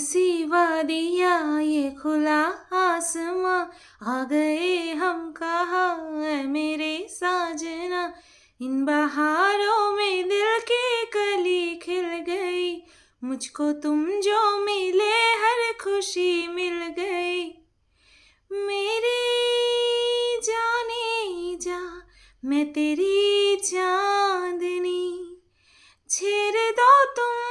सिवा दिया ये खुला आसमां। आ गए हम कहाँ मेरे साजना? इन बहारों में दिल की कली खिल गई। मुझको तुम जो मिले, हर खुशी मिल गई। मेरी जाने जा, मैं तेरी चांदनी। छेड़ दो तुम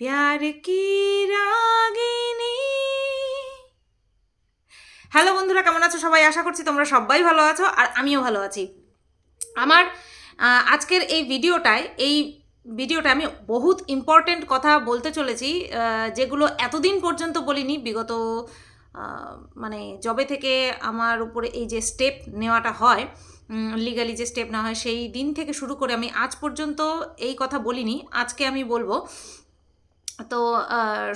প্যার কি রাগিনী হ্যালো বন্ধুরা, কেমন আছো সবাই? আশা করছি তোমরা সবাই ভালো আছো আর আমিও ভালো আছি। আমার আজকের এই ভিডিওটায়, এই ভিডিওটা আমি বহুত ইম্পর্টেন্ট কথা বলতে চলেছি যেগুলো এতদিন পর্যন্ত বলিনি, বিগত মানে জবে থেকে আমার উপরে এই যে স্টেপ নেওয়াটা হয় লিগালি যে স্টেপ না হয়, সেই দিন থেকে শুরু করে আমি আজ পর্যন্ত এই কথা বলিনি। আজকে আমি বলব তো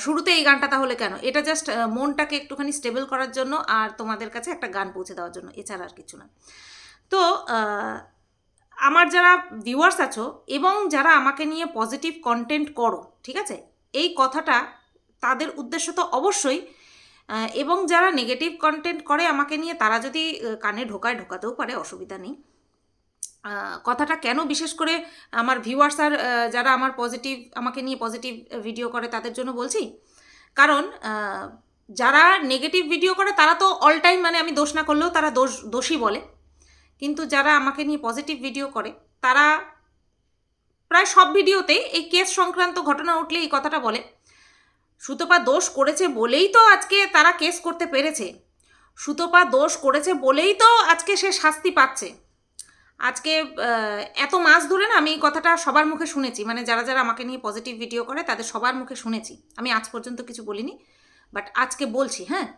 শুরুতে এই গানটা তাহলে কেন? এটা জাস্ট মনটাকে একটুখানি স্টেবল করার জন্য আর তোমাদের কাছে একটা গান পৌঁছে দেওয়ার জন্য, এছাড়া আর কিছু না। তো আমার যারা ভিউয়ার্স আছো এবং যারা আমাকে নিয়ে পজিটিভ কন্টেন্ট করো, ঠিক আছে? এই কথাটা তাদের উদ্দেশ্য তো অবশ্যই এবং যারা নেগেটিভ কন্টেন্ট করে আমাকে নিয়ে, তারা যদি কানে ঢোকায়, ঢোকাতেও পারে, অসুবিধা নেই। কথাটা কেন বিশেষ করে আমার ভিউয়ার্স আর যারা আমার পজিটিভ আমাকে নিয়ে পজিটিভ ভিডিও করে তাদের জন্য বলছি? কারণ যারা নেগেটিভ ভিডিও করে তারা তো অল টাইম মানে আমি দোষ না করলেও তারা দোষ দোষী বলে। কিন্তু যারা আমাকে নিয়ে পজিটিভ ভিডিও করে, তারা প্রায় সব ভিডিওতেই এই কেস সংক্রান্ত ঘটনা উঠলে এই কথাটা বলে। সুতপা দোষ করেছে বলেই তো আজকে তারা কেস করতে পেরেছে। সুতপা দোষ করেছে বলেই তো আজকে সে শাস্তি পাচ্ছে। আজকে এত মাস ধরে না আমি কথাটা সবার মুখে শুনেছি। মানে যারা যারা আমাকে নিয়ে পজিটিভ ভিডিও করে তাদের সবার মুখে শুনেছি। আমি আজ পর্যন্ত কিছু বলিনি বাট আজকে বলছি হ্যাঁ?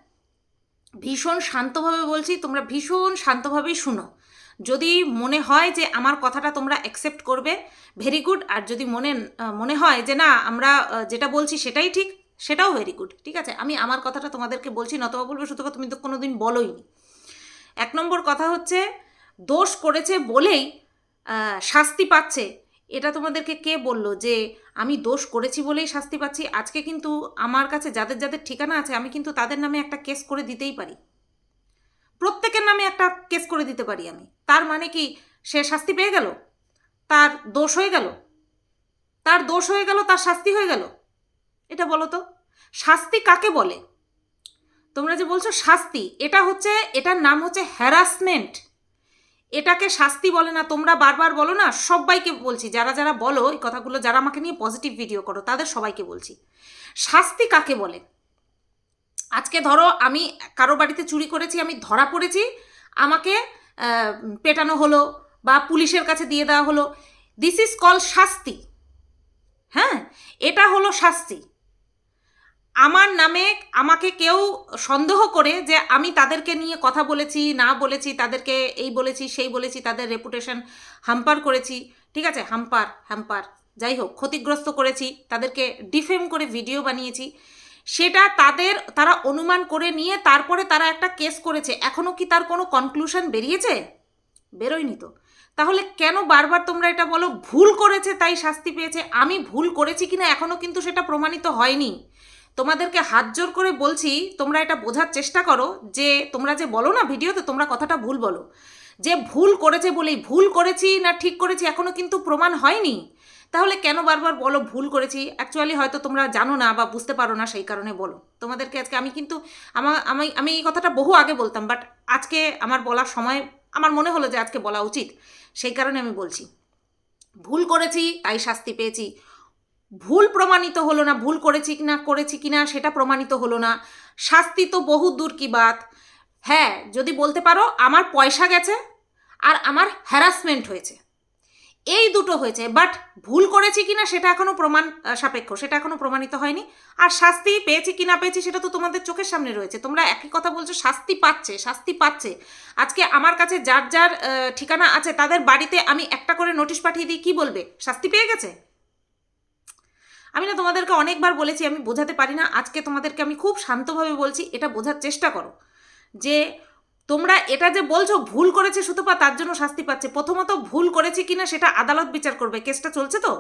ভীষণ শান্তভাবে বলছি, তোমরা ভীষণ শান্তভাবেই শুনো। যদি মনে হয় যে আমার কথাটা তোমরা অ্যাকসেপ্ট করবে ভেরি গুড আর যদি মনে মনে হয় যে না, আমরা যেটা বলছি সেটাই ঠিক, সেটাও ভেরি গুড ঠিক আছে? আমি আমার কথাটা তোমাদেরকে বলছি, নতবা বলব, শুধু তুমি তো কোনো দিন বলোইনি। এক নম্বর কথা হচ্ছে দোষ করেছে বলেই শাস্তি পাচ্ছে। এটা তোমাদেরকে কে বলল যে আমি দোষ করেছি বলেই শাস্তি পাচ্ছি? আজকে কিন্তু আমার কাছে যাদের যাদের ঠিকানা আছে, আমি কিন্তু তাদের নামে একটা কেস করে দিতেই পারি। প্রত্যেকের নামে একটা কেস করে দিতে পারি আমি। তার মানে কি, সে শাস্তি পেয়ে গেল? তার দোষ হয়ে গেল? তার দোষ হয়ে গেল, তার শাস্তি হয়ে গেল? এটা বলো তো। শাস্তি কাকে বলে? তোমরা যে বলছো শাস্তি, এটা হচ্ছে, এটার নাম হচ্ছে হ্যারাসমেন্ট এটাকে শাস্তি বলে না, তোমরা বারবার বলো না, সবাইকে বলছি, যারা যারা বলো এই কথাগুলো, যারা আমাকে নিয়ে পজিটিভ ভিডিও করো, তাদের সবাইকে বলছি। শাস্তি কাকে বলে? আজকে ধরো আমি কারও বাড়িতে চুরি করেছি, আমি ধরা পড়েছি, আমাকে পেটানো হলো বা পুলিশের কাছে দিয়ে দেওয়া হলো। দিস ইজ কল শাস্তি। হ্যাঁ? এটা হলো শাস্তি। আমার নামে আমাকে কেউ সন্দেহ করে যে আমি তাদেরকে নিয়ে কথা বলেছি, না বলেছি, তাদেরকে এই বলেছি, সেই বলেছি, তাদের রেপুটেশন হাম্পার করেছি। ঠিক আছে? হাম্পার হ্যাম্পার যাই হোক, ক্ষতিগ্রস্ত করেছি, তাদেরকে ডিফেম করে ভিডিও বানিয়েছি। সেটা তাদের, তারা অনুমান করে নিয়ে তারপরে তারা একটা কেস করেছে। এখনও কি তার কোনো কনক্লুশন বেরিয়েছে? বেরোয়নি তো। তাহলে কেন বারবার তোমরা এটা বলো? ভুল করেছে, তাই শাস্তি পেয়েছে। আমি ভুল করেছি কিনা এখনও কিন্তু সেটা প্রমাণিত হয়নি। তোমাদেরকে হাত জোর করে বলছি, তোমরা এটা বোঝার চেষ্টা করো যে তোমরা যে বলো না ভিডিওতে, তোমরা কথাটা ভুল বলো। যে ভুল করেছে বলেই ভুল করেছি না ঠিক করেছি এখনও কিন্তু প্রমাণ হয়নি। তাহলে কেন বারবার বলো ভুল করেছি? অ্যাকচুয়ালি হয়তো তোমরা জানো না বা বুঝতে পারো না সেই কারণে বলো। তোমাদেরকে আজকে আমি কিন্তু আমার আমি আমি এই কথাটা বহু আগে বলতাম বাট আজকে আমার বলার সময়, আমার মনে হলো যে আজকে বলা উচিত। সেই কারণে আমি বলছি। ভুল করেছি, তাই শাস্তি পেয়েছি। ভুল প্রমাণিত হলো না, ভুল করেছি কিনা করেছি কিনা সেটা প্রমাণিত হলো না। শাস্তি তো বহু দূর কি বাত। হ্যাঁ যদি বলতে পারো, আমার পয়সা গেছে আর আমার হ্যারাসমেন্ট হয়েছে। এই দুটো হয়েছে বাট ভুল করেছি কিনা সেটা এখনও প্রমাণ সাপেক্ষ, সেটা এখনও প্রমাণিত হয়নি। আর শাস্তি পেয়েছি কি না পেয়েছি সেটা তো তোমাদের চোখের সামনে রয়েছে। তোমরা একই কথা বলছো, শাস্তি পাচ্ছে শাস্তি পাচ্ছে। আজকে আমার কাছে যার যার ঠিকানা আছে, তাদের বাড়িতে আমি একটা করে নোটিশ পাঠিয়ে দিই, কি বলবে? শাস্তি পেয়ে গেছে? আমি না তোমাদেরকে অনেকবার বলেছি, আমি বোঝাতে পারি না, আজকে তোমাদেরকে আমি খুব শান্তভাবে বলছি, এটা বোঝার চেষ্টা করো। যে তোমরা এটা যে বলছো, ভুল করেছে সুতপা, তার জন্য শাস্তি পাচ্ছে। প্রথমত ভুল করেছে কিনা সেটা আদালত বিচার করবে, কেসটা চলছে তো?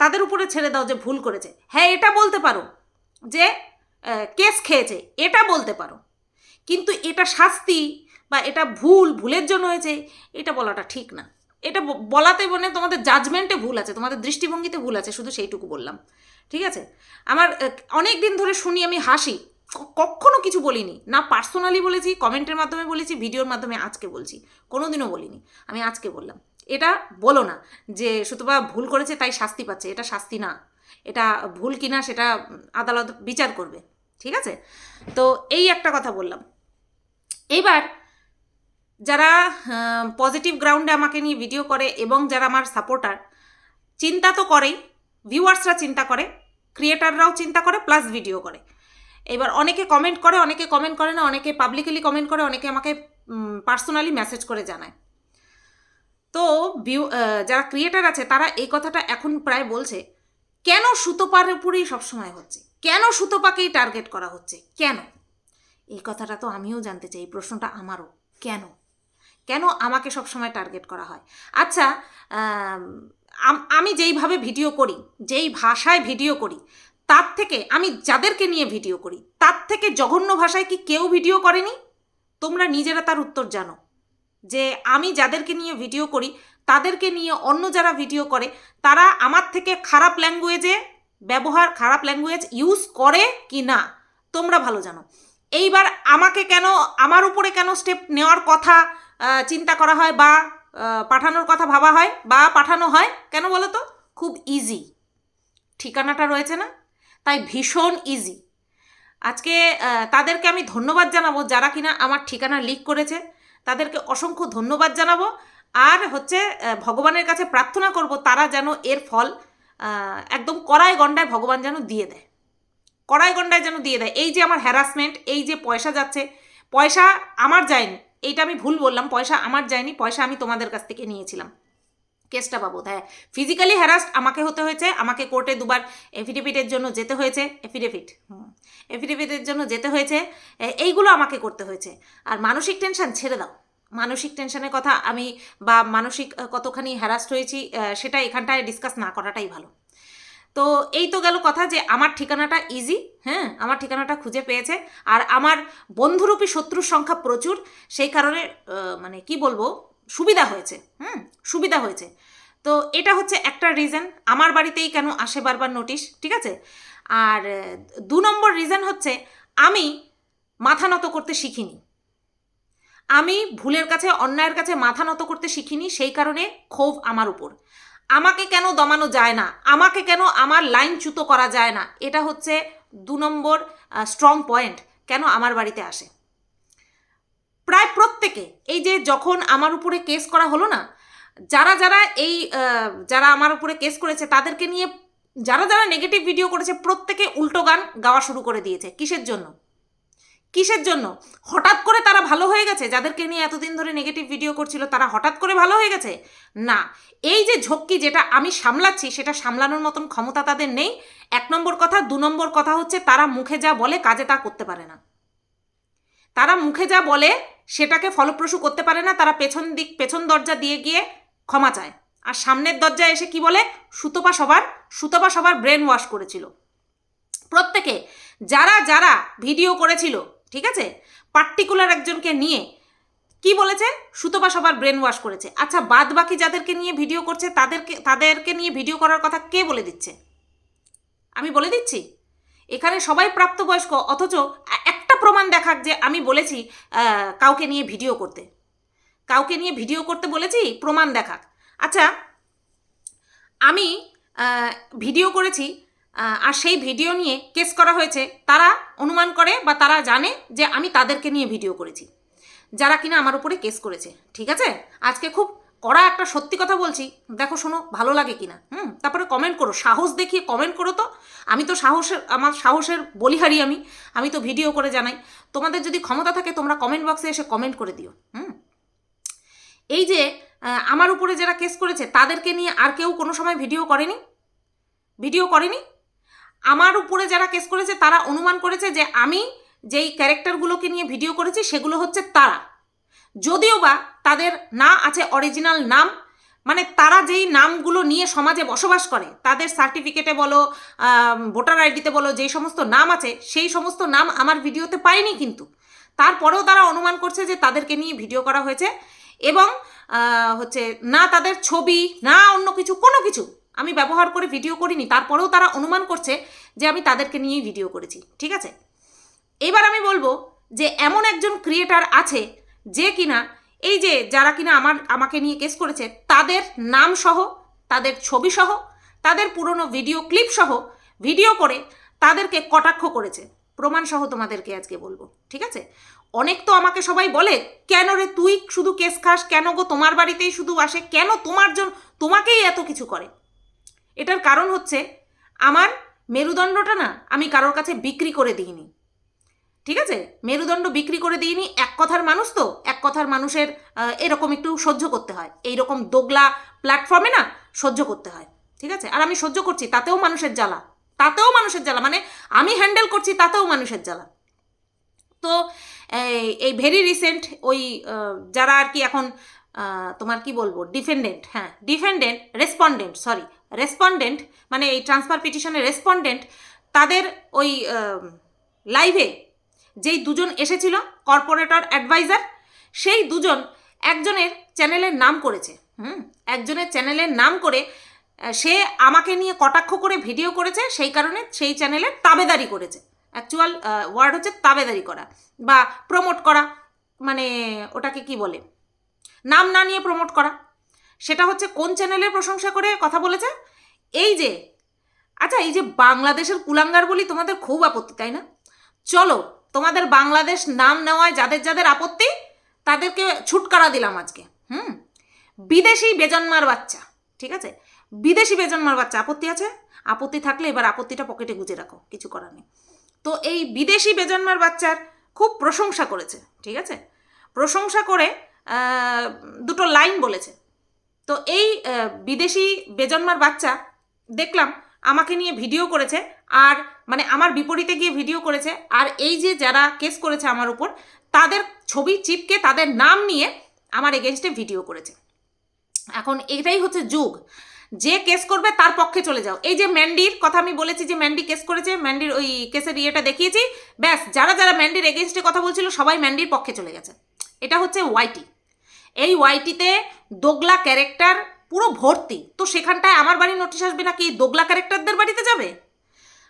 তাদের উপরে ছেড়ে দাও যে ভুল করেছে। হ্যাঁ এটা বলতে পারো যে কেস খেয়েছে, এটা বলতে পারো। কিন্তু এটা শাস্তি বা এটা ভুল, ভুলের জন্য হয়েছে, এটা বলাটা ঠিক না। এটা বলাতে মানে তোমাদের জাজমেন্টে ভুল আছে, তোমাদের দৃষ্টিভঙ্গিতে ভুল আছে, শুধু সেইটুকু বললাম। ঠিক আছে? আমার অনেক দিন ধরে শুনি আমি হাসি। ক- কখনো কিছু বলিনি। না পার্সোনালি বলেছি, কমেন্টের মাধ্যমে বলেছি, ভিডিওর মাধ্যমে আজকে বলছি। কোনোদিনও বলিনি। আমি আজকে বললাম। এটা বলো না যে সুতপা ভুল করেছে, তাই শাস্তি পাচ্ছে। এটা শাস্তি না। এটা ভুল কিনা সেটা আদালত বিচার করবে। ঠিক আছে? তো এই একটা কথা বললাম। এইবার যারা পজিটিভ গ্রাউন্ডে আমাকে নিয়ে ভিডিও করে এবং যারা আমার সাপোর্টার চিন্তা তো করেই ভিউয়ার্সরা চিন্তা করে, ক্রিয়েটাররাও চিন্তা করে প্লাস ভিডিও করে। এবার অনেকে কমেন্ট করে, অনেকে কমেন্ট করে না, অনেকে পাবলিকলি কমেন্ট করে, অনেকে আমাকে পার্সোনালি মেসেজ করে জানায়। তো ভিউ যারা ক্রিয়েটার আছে, তারা এই কথাটা এখন প্রায় বলছে, কেন সুতোপার উপরেই সবসময় হচ্ছে? কেন সুতোপাকেই টার্গেট করা হচ্ছে? কেন? এই কথাটা তো আমিও জানতে চাই, এই প্রশ্নটা আমারও। কেন? কেন আমাকে সবসময় টার্গেট করা হয়? আচ্ছা আম, যেইভাবে ভিডিও করি যেই ভাষায় ভিডিও করি তার থেকে আমি যাদেরকে নিয়ে ভিডিও করি তার থেকে জঘন্য ভাষায় কি কেউ ভিডিও করেনি? তোমরা নিজেরা তার উত্তর জানো। যে আমি যাদেরকে নিয়ে ভিডিও করি তাদেরকে নিয়ে অন্য যারা ভিডিও করে তারা আমার থেকে খারাপ ল্যাঙ্গুয়েজে ব্যবহার খারাপ ল্যাঙ্গুয়েজ ইউজ করে কি না তোমরা ভালো জানো। এইবার আমাকে কেন আমার উপরে কেন স্টেপ নেওয়ার কথা চিন্তা করা হয় বা পাঠানোর কথা ভাবা হয় বা পাঠানো হয়, কেন বলো তো? খুব ইজি ঠিকানাটা রয়েছে না? তাই ভীষণ ইজি আজকে তাদেরকে আমি ধন্যবাদ জানাব যারা কিনা আমার ঠিকানা লিক করেছে। তাদেরকে অসংখ্য ধন্যবাদ জানাব। আর হচ্ছে ভগবানের কাছে প্রার্থনা করব তারা যেন এর ফল একদম কড়াই গণ্ডায় ভগবান যেন দিয়ে দেয়। কড়াই গন্ডায় যেন দিয়ে দেয়। এই যে আমার হ্যারাসমেন্ট এই যে পয়সা যাচ্ছে, পয়সা আমার যায়নি। এইটা আমি ভুল বললাম, পয়সা আমার যায়নি, পয়সা আমি তোমাদের কাছ থেকে নিয়েছিলাম। কেসটা বাবদ হ্যাঁ। ফিজিক্যালি হ্যারাস্ট আমাকে হতে হয়েছে, আমাকে কোর্টে দুবার এফিডেভিটের জন্য যেতে হয়েছে এফিডেভিট এফিডেভিটের জন্য যেতে হয়েছে এইগুলো আমাকে করতে হয়েছে। আর মানসিক টেনশন ছেড়ে দাও। মানসিক টেনশনের কথা আমি বা মানসিক কতখানি হ্যারাস্ট হয়েছি সেটা এখানটায় ডিসকাস না করাটাই ভালো। তো এই তো গেল কথা যে আমার ঠিকানাটা ইজি হ্যাঁ আমার ঠিকানাটা খুঁজে পেয়েছে। আর আমার বন্ধুরূপী শত্রুর সংখ্যা প্রচুর, সেই কারণে মানে কি বলব, সুবিধা হয়েছে, হুম, সুবিধা হয়েছে। তো এটা হচ্ছে একটা রিজন আমার বাড়িতেই কেন আসে বারবার নোটিশ ঠিক আছে? আর দু নম্বর রিজন হচ্ছে আমি মাথা নত করতে শিখিনি। আমি ভুলের কাছে, অন্যায়ের কাছে মাথা নত করতে শিখিনি, সেই কারণে ক্ষোভ আমার উপর। আমাকে কেন দমানো যায় না? আমাকে কেন আমার লাইন চ্যুত করা যায় না? এটা হচ্ছে দু নম্বর স্ট্রং পয়েন্ট কেন আমার বাড়িতে আসে। প্রায় প্রত্যেকে এই যে যখন আমার উপরে কেস করা হলো না, যারা যারা এই যারা আমার উপরে কেস করেছে, তাদেরকে নিয়ে যারা যারা নেগেটিভ ভিডিও করেছে, প্রত্যেকে উল্টো গান গাওয়া শুরু করে দিয়েছে। কিসের জন্য? কিসের জন্য? হঠাৎ করে তারা ভালো হয়ে গেছে? যাদেরকে নিয়ে এতদিন ধরে নেগেটিভ ভিডিও করছিল, তারা হঠাৎ করে ভালো হয়ে গেছে? না। এই যে ঝক্কি যেটা আমি সামলাচ্ছি, সেটা সামলানোর মতন ক্ষমতা তাদের নেই। এক নম্বর কথা। দু নম্বর কথা হচ্ছে, তারা মুখে যা বলে, কাজে তা করতে পারে না। তারা মুখে যা বলে, সেটাকে ফলপ্রসূ করতে পারে না। তারা পেছন দিক, পেছন দরজা দিয়ে গিয়ে ক্ষমা চায়। আর সামনের দরজায় এসে কি বলে? সুতপা সবার সুতপা সবার ব্রেন ওয়াশ করেছিল। প্রত্যেকে, যারা যারা ভিডিও করেছিল ঠিক আছে? পার্টিকুলার একজনকে নিয়ে কি বলেছে? সুতপা সবার ব্রেন ওয়াশ করেছে। আচ্ছা বাদ বাকি যাদেরকে নিয়ে ভিডিও করছে, তাদেরকে তাদেরকে নিয়ে ভিডিও করার কথা কে বলে দিচ্ছে? আমি বলে দিচ্ছি? এখানে সবাই প্রাপ্তবয়স্ক, অথচ একটা প্রমাণ দেখাক যে আমি বলেছি কাউকে নিয়ে ভিডিও করতে। কাউকে নিয়ে ভিডিও করতে বলেছি, প্রমাণ দেখাক। আচ্ছা আমি ভিডিও করেছি আর সেই ভিডিও নিয়ে কেস করা হয়েছে, তারা অনুমান করে বা তারা জানে যে আমি তাদেরকে নিয়ে ভিডিও করেছি, যারা কিনা আমার উপরে কেস করেছে, ঠিক আছে? আজকে খুব কড়া একটা সত্যি কথা বলছি, দেখো শোনো, ভালো লাগে কিনা, হুম? তারপরে কমেন্ট করো, সাহস দেখিয়ে কমেন্ট করো তো। আমি তো সাহসের আমার সাহসের বলিহারি আমি আমি তো ভিডিও করে জানাই। তোমাদের যদি ক্ষমতা থাকে, তোমরা কমেন্ট বক্সে এসে কমেন্ট করে দিও, হুম? এই যে আমার উপরে যারা কেস করেছে, তাদেরকে নিয়ে আর কেউ কোনো সময় ভিডিও করেনি? ভিডিও করেনি? আমার উপরে যারা কেস করেছে, তারা অনুমান করেছে যে আমি যেই ক্যারেক্টারগুলোকে নিয়ে ভিডিও করেছি, সেগুলো হচ্ছে তারা। যদিও বা তাদের না আছে অরিজিনাল নাম মানে তারা যেই নামগুলো নিয়ে সমাজে বসবাস করে, তাদের সার্টিফিকেটে বলো ভোটার আইডিতে বলো, যেই সমস্ত নাম আছে, সেই সমস্ত নাম আমার ভিডিওতে পাইনি কিন্তু। তারপরেও তারা অনুমান করছে যে তাদেরকে নিয়ে ভিডিও করা হয়েছে এবং হচ্ছে না তাদের ছবি, না অন্য কিছু, কোনো কিছু। আমি ব্যবহার করে ভিডিও করিনি, তারপরেও তারা অনুমান করছে যে আমি তাদেরকে নিয়েই ভিডিও করেছি, ঠিক আছে? এবার আমি বলব যে এমন একজন ক্রিয়েটার আছে যে কিনা, এই যে যারা কিনা আমার, আমাকে নিয়ে কেস করেছে, তাদের নাম সহ, তাদের ছবি সহ, তাদের পুরনো ভিডিও ক্লিপ সহ ভিডিও করে তাদেরকে কটাক্ষ করেছে। প্রমাণ সহ তোমাদেরকে আজকে বলব, ঠিক আছে? অনেক তো আমাকে সবাই বলে, কেন রে তুই শুধু কেস খাস? কেন গো তোমার বাড়িতেই শুধু আসে? কেন তোমার জন্য তোমাকেই এত কিছু করে? এটার কারণ হচ্ছে আমার মেরুদণ্ডটা না আমি কারোর কাছে বিক্রি করে দিইনি। ঠিক আছে? মেরুদণ্ড বিক্রি করে দিইনি, এক কথার মানুষ তো, এক কথার মানুষের এরকম একটু সহ্য করতে হয়। এই রকম দোগলা প্ল্যাটফর্মে না সহ্য করতে হয়। ঠিক আছে? আর আমি সহ্য করছি, তাতেও মানুষের জ্বালা। তাতেও মানুষের জ্বালা। মানে আমি হ্যান্ডেল করছি, তাতেও মানুষের জ্বালা। তো, এই- ভেরি রিসেন্ট ওই যারা আর কি এখন তোমার কি বলব? ডিফেন্ডেন্ট হ্যাঁ ডিফেন্ডেন্ট রেসপন্ডেন্ট সরি রেসপন্ডেন্ট মানে এই ট্রান্সফার পিটিশনের রেসপন্ডেন্ট তাদের ওই লাইভে যেই দুজন এসেছিল কর্পোরেটর অ্যাডভাইজার সেই দুজন একজনের চ্যানেলের নাম করেছে। হুম, একজনের চ্যানেলের নাম করে সে আমাকে নিয়ে কটাক্ষ করে ভিডিও করেছে, সেই কারণে সেই চ্যানেলের তাবেদারি করেছে। অ্যাকচুয়াল ওয়ার্ড হচ্ছে তাবেদারি করা বা প্রমোট করা মানে ওটাকে কি বলে? নাম না নিয়ে প্রমোট করা। সেটা হচ্ছে কোন চ্যানেলের প্রশংসা করে কথা বলেছে? এই যে আচ্ছা এই যে বাংলাদেশের কুলাঙ্গার বলি তোমাদের খুব আপত্তি, তাই না? চলো, তোমাদের বাংলাদেশ নাম নেওয়ায় যাদের যাদের আপত্তি, তাদেরকে ছুটকারা দিলাম আজকে, হুম? বিদেশি বেজন্মার বাচ্চা, ঠিক আছে? বিদেশি বেজন্মার বাচ্চা, আপত্তি আছে? আপত্তি থাকলে এবার আপত্তিটা পকেটে গুজে রাখো, কিছু করার নেই। তো এই বিদেশি বেজন্মার বাচ্চার খুব প্রশংসা করেছে, ঠিক আছে? প্রশংসা করে দুটো লাইন বলেছে। তো এই বিদেশি বেজন্মার বাচ্চা, দেখলাম, আমাকে নিয়ে ভিডিও করেছে, আর মানে আমার বিপরীতে গিয়ে ভিডিও করেছে, আর এই যে যারা কেস করেছে আমার উপর, তাদের ছবি চিপকে তাদের নাম নিয়ে আমার এগেনস্টে ভিডিও করেছে। এখন এটাই হচ্ছে যুগ। যে কেস করবে তার পক্ষে চলে যাও। এই যে ম্যান্ডির কথা আমি বলেছি যে ম্যান্ডি কেস করেছে, ম্যান্ডির ওই কেসের ইয়েটা দেখিয়েছি, ব্যাস, যারা যারা ম্যান্ডির এগেনস্টে কথা বলছিল, সবাই ম্যান্ডির পক্ষে চলে গেছে। এটা হচ্ছে ওয়াইটি এই ওয়াইটিতে দোগলা ক্যারেক্টার পুরো ভর্তি। তো সেখানটায় আমার বাড়ি নোটিশ আসবে নাকি দোগলা ক্যারেক্টারদের বাড়িতে যাবে?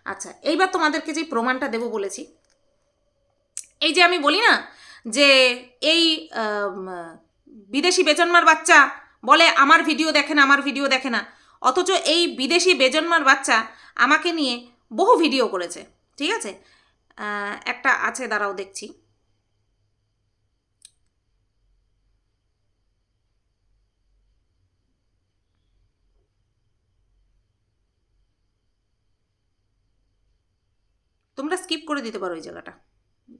আচ্ছা এইবার তোমাদেরকে যে প্রমাণটা দেবো বলেছি। এই যে আমি বলি না যে এই বিদেশি বেজন্মার বাচ্চা বলে আমার ভিডিও দেখে না, আমার ভিডিও দেখে না, অথচ এই বিদেশি বেজন্মার বাচ্চা আমাকে নিয়ে বহু ভিডিও করেছে। ঠিক আছে? একটা আছে, দাঁড়াও দেখছি। তোমরা স্কিপ করে দিতে পারো ওই জায়গাটা।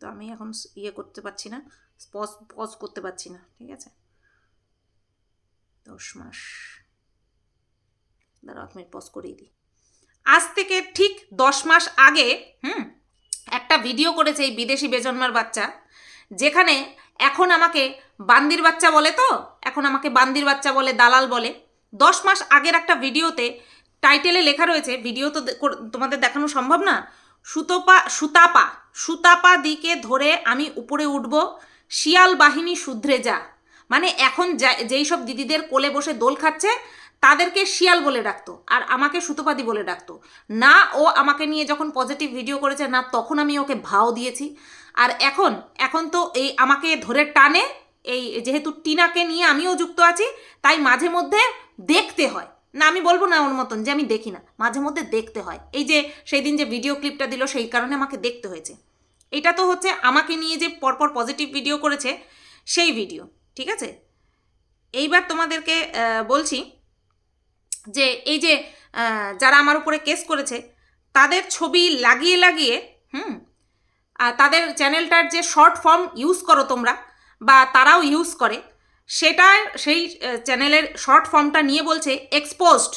তো আমি এখন ইয়ে করতে পারছি না পজ পজ করতে পারছি না, ঠিক আছে? দশ মাস। দাঁড়াও, এক মিনিট পজ করেই দিই। আজ থেকে ঠিক দশ মাস আগে, হুম, একটা ভিডিও করেছে এই বিদেশি বেজন্মার বাচ্চা, যেখানে এখন আমাকে বান্দির বাচ্চা বলে তো, এখন আমাকে বান্দির বাচ্চা বলে, দালাল বলে। দশ মাস আগের একটা ভিডিওতে টাইটেলে লেখা রয়েছে ভিডিও তো তোমাদের দেখানো সম্ভব না সুতপা, সুতাপা সুতাপা দিকে ধরে আমি উপরে উঠব, শিয়াল বাহিনী শুধরে যা। মানে এখন যেই সব দিদিদের কোলে বসে দোল খাচ্ছে, তাদেরকে শিয়াল বলে ডাকতো আর আমাকে সুতোপাদি বলে ডাকতো। না, ও আমাকে নিয়ে যখন পজিটিভ ভিডিও করেছে, না, তখন আমি ওকে ভাও দিয়েছি। আর এখন এখন তো এই আমাকে ধরে টানে, এই যেহেতু টিনাকে নিয়ে আমিও যুক্ত আছি, তাই মাঝে মধ্যে দেখতে হয়। না, আমি বলব না ওর মতন, যে আমি দেখি না, মাঝে মধ্যে দেখতে হয়। এই যে সেই দিন যে ভিডিও ক্লিপটা দিল, সেই কারণে আমাকে দেখতে হয়েছে। এটা তো হচ্ছে আমাকে নিয়ে যে পরপর পজিটিভ ভিডিও করেছে, সেই ভিডিও ঠিক আছে? এইবার তোমাদেরকে বলছি যে এই যে যারা আমার উপরে কেস করেছে, তাদের ছবি লাগিয়ে লাগিয়ে, হুম তাদের চ্যানেলটার যে শর্ট ফর্ম ইউজ করো তোমরা, বা তারাও ইউজ করে সেটা সেই চ্যানেলের শর্ট ফর্মটা নিয়ে বলছে এক্সপোজড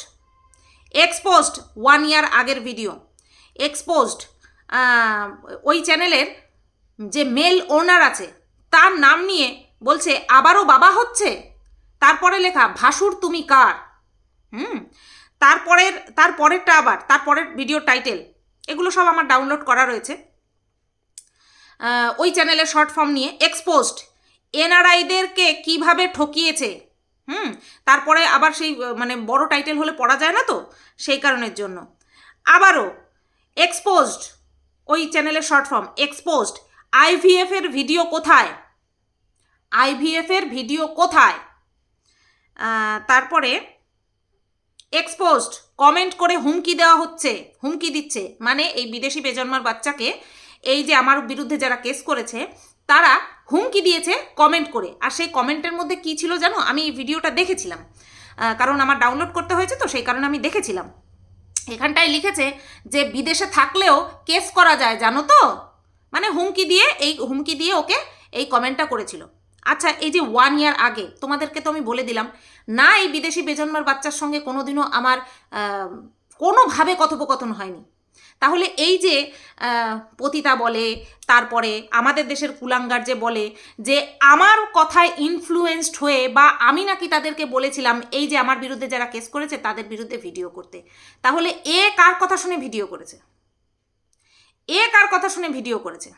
এক্সপোজড ওয়ান ইয়ার আগের ভিডিও এক্সপোজড ওই চ্যানেলের যে মেল ওনার আছে, তার নাম নিয়ে বলছে, আবারও বাবা হচ্ছে? তারপরে লেখা, ভাসুর তুমি কার? হুম? তারপরের, তারপরেরটা আবার, তারপরের ভিডিও টাইটেল এগুলো সব আমার ডাউনলোড করা রয়েছে। ওই চ্যানেলের শর্ট ফর্ম নিয়ে এক্সপোজড এনআরআইদেরকে কীভাবে ঠকিয়েছে? হুম, তারপরে আবার সেই মানে বড় টাইটেল হলে পড়া যায় না তো? সেই কারণের জন্য। আবারও এক্সপোজড ওই চ্যানেলের শর্ট ফর্ম এক্সপোজড আইভিএফ এর ভিডিও কোথায়? আইভিএফ এর ভিডিও কোথায়? তারপরে এক্সপোজড কমেন্ট করে হুমকি দেওয়া হচ্ছে, হুমকি দিচ্ছে। মানে এই বিদেশি বেজন্মার বাচ্চাকে, এই যে আমার বিরুদ্ধে যারা কেস করেছে, তারা হুমকি দিয়েছে কমেন্ট করে। আর সেই কমেন্টের মধ্যে কি ছিল জানো? আমি ভিডিওটা দেখেছিলাম। কারণ আমার ডাউনলোড করতে হয়েছে তো, সেই কারণে আমি দেখেছিলাম। এখানটায় লিখেছে যে, বিদেশে থাকলেও কেস করা যায়, জানো তো? মানে হুমকি দিয়ে, এই হুমকি দিয়ে ওকে এই কমেন্টটা করেছিল। আচ্ছা এই যে ওয়ান ইয়ার আগে, তোমাদেরকে তো আমি বলে দিলাম, না এই বিদেশি বেজন্মার বাচ্চার সঙ্গে কোনোদিনও আমার কোনোভাবে কথোপকথন হয়নি। তাহলে এই যে পতিতা বলে, তারপরে আমাদের দেশের কুলাঙ্গার যে বলে, যে আমার কথায় ইনফ্লুয়েসড হয়ে বা আমি নাকি তাদেরকে বলেছিলাম, এই যে আমার বিরুদ্ধে যারা কেস করেছে, তাদের বিরুদ্ধে ভিডিও করতে। তাহলে এ কার কথা শুনে ভিডিও করেছে? এ কার কথা শুনে ভিডিও করেছে?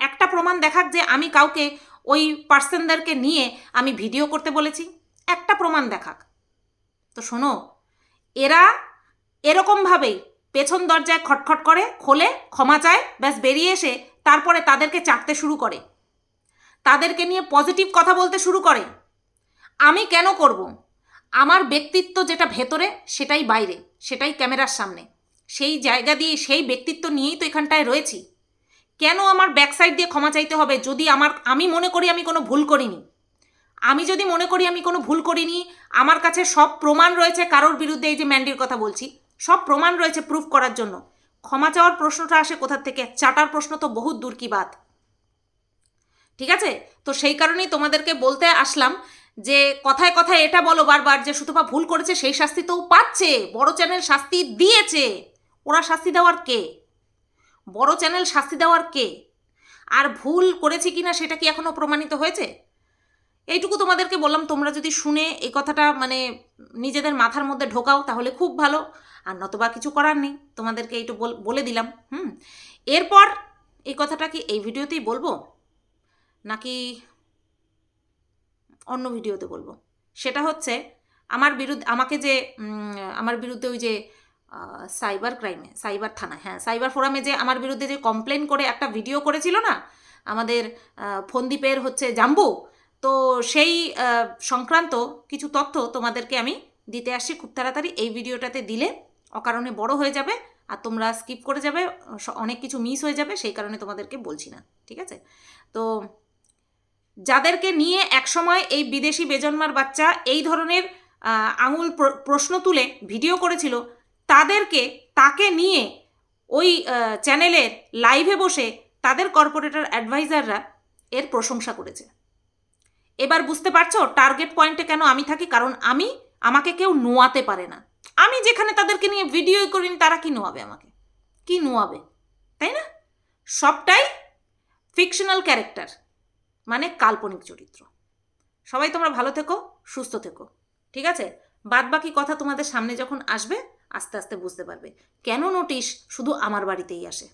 একটা প্রমাণ দেখাক যে আমি কাউকে, ওই পার্সনদেরকে নিয়ে আমি ভিডিও করতে বলেছি। একটা প্রমাণ দেখাক। তো শোনো, এরা এরকমভাবেই পেছন দরজায় খটখট করে, খোলে, ক্ষমা চায়, ব্যাস বেরিয়ে এসে তারপরে তাদেরকে চাটতে শুরু করে। তাদেরকে নিয়ে পজিটিভ কথা বলতে শুরু করে। আমি কেন করব? আমার ব্যক্তিত্ব যেটা ভেতরে, সেটাই বাইরে, সেটাই ক্যামেরার সামনে। সেই জায়গা দিয়ে, সেই ব্যক্তিত্ব নিয়েই তো এখানটায় রয়েছি। কেন আমার ব্যাক সাইড দিয়ে ক্ষমা চাইতে হবে যদি আমার, আমি মনে করি আমি কোনো ভুল করিনি? আমি যদি মনে করি আমি কোনো ভুল করিনি, আমার কাছে সব প্রমাণ রয়েছে কারোর বিরুদ্ধে এই যে ম্যান্ডির কথা বলছি সব প্রমাণ রয়েছে প্রুফ করার জন্য। ক্ষমা চাওয়ার প্রশ্নটা আসে কোথা থেকে? চাটার প্রশ্ন তো বহুত দূর কি বাত। ঠিক আছে? তো সেই কারণেই তোমাদেরকে বলতে আসলাম যে, কথায় কথায় এটা বলো বারবার যে, সুতপা ভুল করেছে, সেই শাস্তি তো পাচ্ছে। বড় চ্যানেল শাস্তি দিয়েছে। ওরা শাস্তি দেওয়ার কে? বড় চ্যানেল শাস্তি দেওয়ার কে? আর ভুল করেছি কিনা সেটা কি এখনও প্রমাণিত হয়েছে? এইটুকু তোমাদেরকে বললাম। তোমরা যদি শুনে এই কথাটা মানে নিজেদের মাথার মধ্যে ঢোকাও তাহলে খুব ভালো। আর নতবা কিছু করার নেই। তোমাদেরকে এইটু বলে দিলাম, হুম? এরপর এই কথাটা কি এই ভিডিওতেই বলব? নাকি অন্য ভিডিওতে বলব? সেটা হচ্ছে আমার বিরুদ্ধে, আমাকে যে আমার বিরুদ্ধে ওই যে সাইবার ক্রাইমে, সাইবার থানায় হ্যাঁ সাইবার ফোরামে যে আমার বিরুদ্ধে যে কমপ্লেন করে একটা ভিডিও করেছিল না, আমাদের ফন্দীপের হচ্ছে জাম্বু, তো সেই সংক্রান্ত কিছু তথ্য তোমাদেরকে আমি দিতে আসছি। খুব তাড়াতাড়ি এই ভিডিওটাতে দিলে অকারণে বড় হয়ে যাবে আর তোমরা স্কিপ করে যাবে অনেক কিছু মিস হয়ে যাবে, সেই কারণে তোমাদেরকে বলছি না, ঠিক আছে? তো যাদেরকে নিয়ে একসময় এই বিদেশি বেজন্মার বাচ্চা এই ধরনের আঙুল প্র- প্রশ্ন তুলে ভিডিও করেছিল, তাদেরকে, তাকে নিয়ে ওই চ্যানেলের লাইভে বসে তাদের কর্পোরেটর অ্যাডভাইজাররা এর প্রশংসা করেছে। এবার বুঝতে পারছ টার্গেট পয়েন্টে কেন আমি থাকি? কারণ আমি, আমাকে কেউ নোয়াতে পারে না। আমি যেখানে তাদেরকে নিয়ে ভিডিও করিনি, তারা কি নোয়াবে আমাকে? কি নোয়াবে? তাই না? সবটাই ফিকশনাল ক্যারেক্টার মানে কাল্পনিক চরিত্র। সবাই তোমরা ভালো থেকো, সুস্থ থেকো, ঠিক আছে? বাদ বাকি কথা তোমাদের সামনে যখন আসবে, আস্তে আস্তে বুঝতে পারবে। কেন নোটিশ শুধু আমার বাড়িতেই আসে?